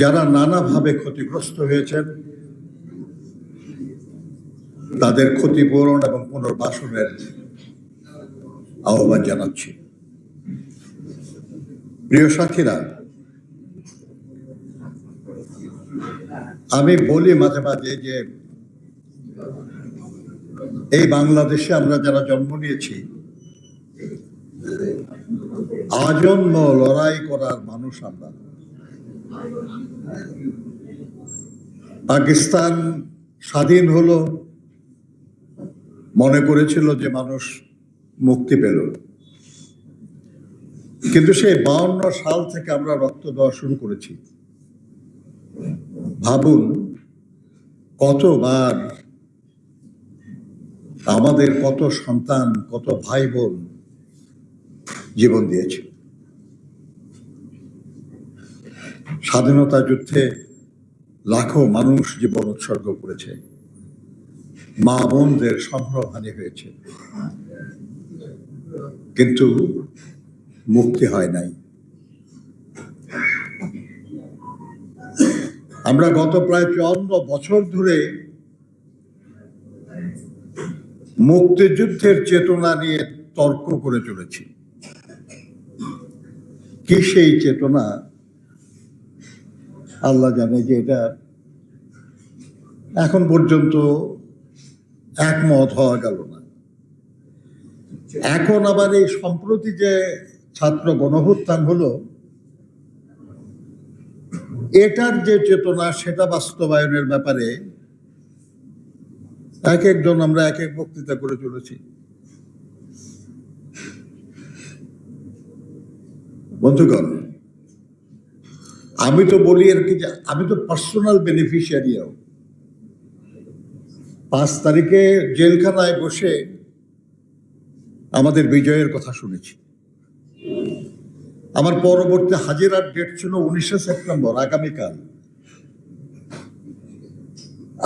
যারা নানাভাবে ক্ষতিগ্রস্ত হয়েছেন, তাদের ক্ষতিপূরণ এবং পুনর্বাসনের আহ্বান জানাচ্ছি। প্রিয় সাথীরা, আমি বলি মাঝে মাঝে যে এই বাংলাদেশে আমরা যারা জন্ম নিয়েছি, আজন্ম লড়াই করার মানুষ আমরা। পাকিস্তান স্বাধীন হলো, মনে করেছিল যে মানুষ মুক্তি পেল। কিন্তু সেই বাউন্ন সাল থেকে আমরা রক্ত দেওয়া শুরু করেছি। ভাবুন, কতবার আমাদের কত সন্তান, কত ভাই বোন জীবন দিয়েছে। স্বাধীনতা যুদ্ধে লাখো মানুষ জীবন উৎসর্গ করেছে। মা বোনদের সম্ভ্রহানি হয়েছে। কিন্তু মুক্তি হয় নাই। আমরা গত প্রায় চুয়ান্ন বছর ধরে মুক্তিযুদ্ধের চেতনা নিয়ে তর্ক করে চলেছি। কি সেই চেতনা? আল্লাহ জানে যে এটা এখন পর্যন্ত একমত হওয়া গেল না। এখন আবার এই সম্প্রতি যে ছাত্র গণহত্যান হলো, এটার যে চেতনা সেটা বাস্তবায়নের ব্যাপারে এক একজন আমরা এক এক বক্তৃতা করে চলেছি। বন্ধুগণ আমি তো বলি আর কি যে আমি তো পার্সোনাল বেনিফিশিয়ারিও পাঁচ তারিখে জেলখানায় বসে আমাদের বিজয়ের কথা শুনেছি। আমার পরবর্তী হাজিরার ডেট ছিল উনিশে সেপ্টেম্বর, আগামীকাল।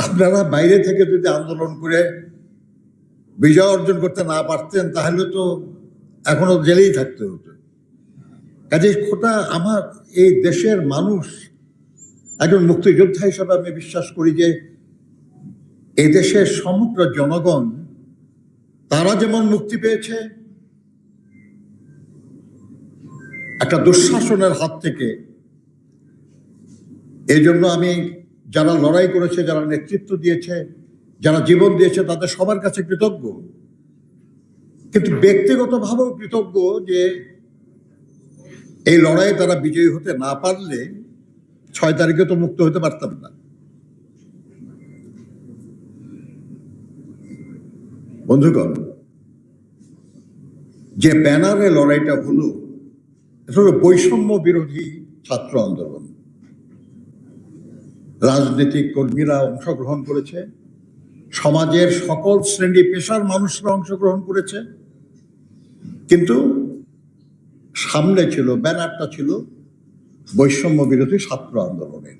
আপনারা বাইরে থেকে যদি আন্দোলন করে বিজয় অর্জন করতে না পারতেন, তাহলে তো এখনও জেলেই থাকতে হতো। কাজে খোটা আমার এই দেশের মানুষ একজন মুক্তিযোদ্ধা হিসাবে আমি বিশ্বাস করি যে এই দেশের সমগ্র জনগণ, তারা যেমন মুক্তি পেয়েছে, একটা দুঃশাসনের হাত থেকে। এই জন্য আমি যারা লড়াই করেছে, যারা নেতৃত্ব দিয়েছে, যারা জীবন দিয়েছে, তাদের সবার কাছে কৃতজ্ঞ। কিন্তু ব্যক্তিগতভাবেও কৃতজ্ঞ যে এই লড়াইয়ে তারা বিজয়ী হতে না পারলে ছয় তারিখে তো মুক্ত হতে পারতাম না। বন্ধুগণ, যে ব্যানারে লড়াইটা হলো, এটা বৈষম্য বিরোধী ছাত্র আন্দোলন। রাজনৈতিক কর্মীরা অংশগ্রহণ করেছে, সমাজের সকল শ্রেণি পেশার মানুষরা অংশগ্রহণ করেছে, কিন্তু সামনে ছিল, ব্যানারটা ছিল বৈষম্য বিরোধী ছাত্র আন্দোলনের।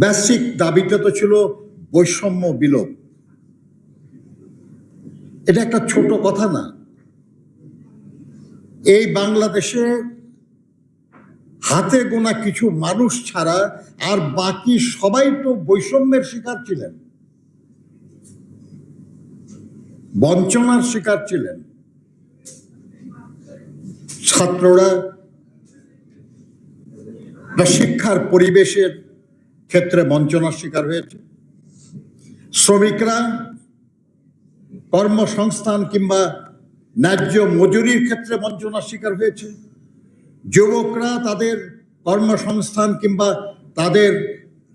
বেসিক দাবিটা তো ছিল বৈষম্য বিলোপ। এটা একটা ছোট কথা না। এই বাংলাদেশে হাতে গোনা কিছু মানুষ ছাড়া আর বাকি সবাই তো বৈষম্যের শিকার ছিলেন। বঞ্চনার শিকার ছিলেন। ছাত্ররা বা শিক্ষার পরিবেশের ক্ষেত্রে বঞ্চনার শিকার হয়েছে। শ্রমিকরা কর্মসংস্থান কিংবা ন্যায্য মজুরির ক্ষেত্রে বঞ্চনার শিকার হয়েছে। যুবকরা তাদের কর্মসংস্থান কিংবা তাদের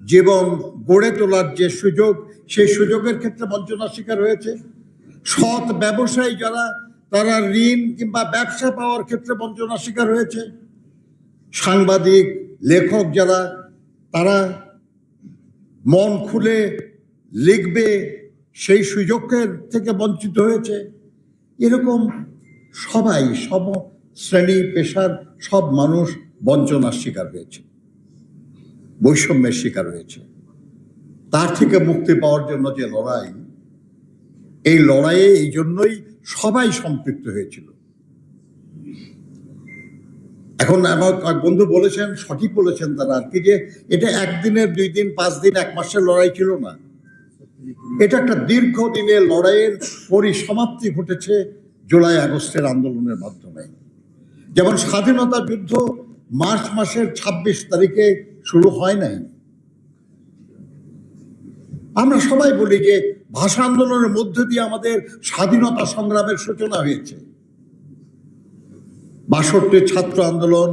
জীবন গড়ে তোলার যে সুযোগ, সেই সুযোগের ক্ষেত্রে বঞ্চনার শিকার হয়েছে। সৎ ব্যবসায়ী যারা তারা ঋণ কিংবা ব্যবসা পাওয়ার ক্ষেত্রে বঞ্চনার শিকার হয়েছে। সাংবাদিক, লেখক যারা, তারা মন খুলে লিখবে, সেই সুযোগের থেকে বঞ্চিত হয়েছে। এরকম সবাই, সব শ্রেণি, পেশার সব মানুষ বঞ্চনার শিকার হয়েছে। বৈষম্যের শিকার হয়েছে। তার থেকে মুক্তি পাওয়ার জন্য যে লড়াই, এই লড়াইয়ে এই জন্যই সবাই সম্পৃক্ত হয়েছিল। এখন আমার বন্ধু বলেছেন, সঠিক বলেছেন তারা আর কি যে এটা একদিনের, দুই দিন, পাঁচ দিন, এক মাসের লড়াই ছিল না। এটা একটা দীর্ঘদিনের লড়াইয়ের পরিসমাপ্তি ঘটেছে জুলাই আগস্টের আন্দোলনের মাধ্যমে। যেমন স্বাধীনতা যুদ্ধ মার্চ মাসের ২৬ তারিখে শুরু হয় নাই। আমরা সবাই বলি যে ভাষা আন্দোলনের মধ্য দিয়ে আমাদের স্বাধীনতা সংগ্রামের সূচনা হয়েছে। বাষট্টি ছাত্র আন্দোলন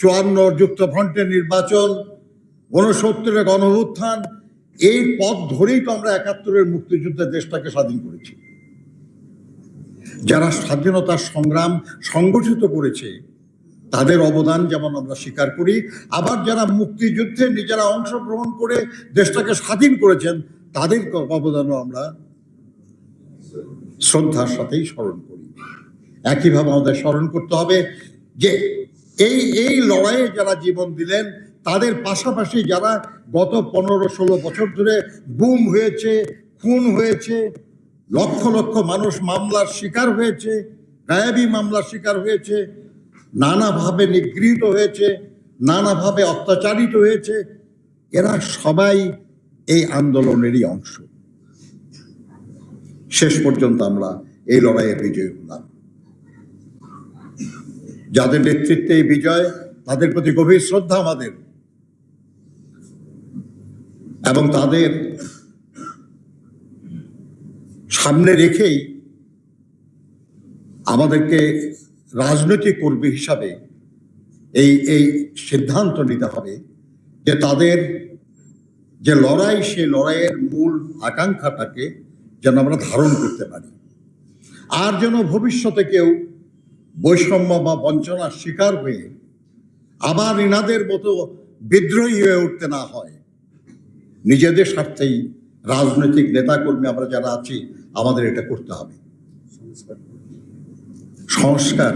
চুয়ান্ন যুক্তফ্রন্টের নির্বাচন, ঊনসত্তরের গণভুত্থান এই পথ ধরেই তো আমরা একাত্তরের মুক্তিযুদ্ধে দেশটাকে স্বাধীন করেছি। যারা স্বাধীনতার সংগ্রাম সংগঠিত করেছে, তাদের অবদান যেমন আমরা স্বীকার করি, আবার যারা মুক্তিযুদ্ধে নিজেরা অংশগ্রহণ করে দেশটাকে স্বাধীন করেছেন তাদের অবদানও আমরা শ্রদ্ধার সাথেই স্মরণ করি। একইভাবে আমাদের স্মরণ করতে হবে যে এই এই লড়াইয়ে যারা জীবন দিলেন, তাদের পাশাপাশি যারা গত পনেরো ষোলো বছর ধরে গুম হয়েছে, খুন হয়েছে, লক্ষ লক্ষ মানুষ মামলার শিকার হয়েছে, গায়াবী মামলার শিকার হয়েছে, নানাভাবে নিগৃহীত হয়েছে, নানাভাবে অত্যাচারিত হয়েছে, এরা সবাই এই আন্দোলনেরই অংশ। শেষ পর্যন্ত আমরা এই লড়াইয়ে বিজয়ী হলাম। যাদের নেতৃত্বে এই বিজয়, তাদের প্রতি গভীর শ্রদ্ধা আমাদের। এবং তাদের সামনে রেখেই আমাদেরকে রাজনৈতিক কর্মী হিসাবে এই এই সিদ্ধান্ত নিতে হবে যে তাদের যে লড়াই, সেই লড়াইয়ের মূল আকাঙ্ক্ষাটাকে যেন আমরা ধারণ করতে পারি। আর যেন ভবিষ্যতে কেউ বৈষম্য বা বঞ্চনার শিকার হয়ে আবার ইনাদের মতো বিদ্রোহী হয়ে উঠতে না হয়। নিজেদের স্বার্থেই রাজনৈতিক নেতাকর্মী আমরা যারা আছি, আমাদের এটা করতে হবে। সংস্কার।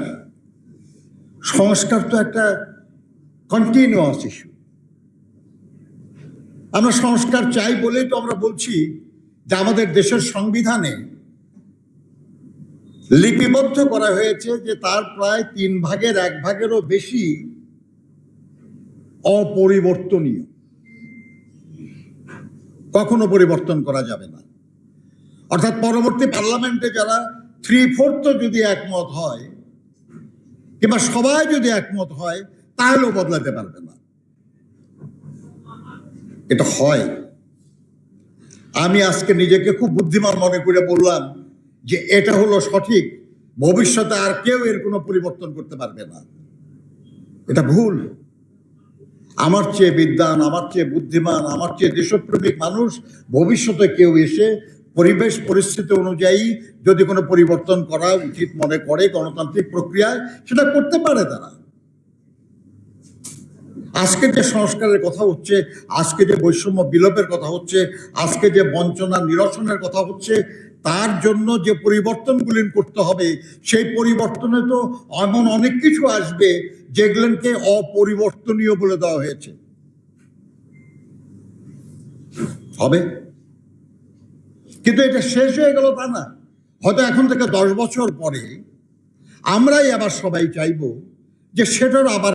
সংস্কার তো একটা কন্টিনিউয়াস ইস্যু আমরা সংস্কার চাই বলেই তো আমরা বলছি যে আমাদের দেশের সংবিধানে লিপিবদ্ধ করা হয়েছে যে তার প্রায় তিন ভাগের এক ভাগেরও বেশি অপরিবর্তনীয়। কখনো পরিবর্তন করা যাবে না। অর্থাৎ পরবর্তী পার্লামেন্টে যারা থ্রি ফোর্থ যদি একমত হয়, কিংবা সবাই যদি একমত হয়, তাহলেও বদলাতে পারবে না। এটা হয়। আমি আজকে নিজেকে খুব বুদ্ধিমান মনে করে বললাম যে এটা হলো সঠিক। ভবিষ্যতে আর কেউ এর কোনো পরিবর্তন করতে পারবে না। এটা ভুল। আমার চেয়ে বিদ্বান, আমার চেয়ে বুদ্ধিমান, আমার চেয়ে দেশপ্রেমিক মানুষ ভবিষ্যতে কেউ এসে পরিবেশ পরিস্থিতি অনুযায়ী যদি কোনো পরিবর্তন করা উচিত মনে করে গণতান্ত্রিক প্রক্রিয়ায়, সেটা করতে পারে তারা। আজকে যে সংস্কারের কথা হচ্ছে, আজকে যে বৈষম্য বিলোপের কথা হচ্ছে, আজকে যে বঞ্চনা নিরসনের কথা হচ্ছে, তার জন্য যে পরিবর্তনগুলি করতে হবে, সেই পরিবর্তনে তো এমন অনেক কিছু আসবে যেগুলোকে অপরিবর্তনীয় বলে দেওয়া হয়েছে। হবে। কিন্তু এটা শেষ হয়ে গেল তা না। হয়তো এখন থেকে দশ বছর পরে আমরাই আবার সবাই চাইব যে সেটার আবার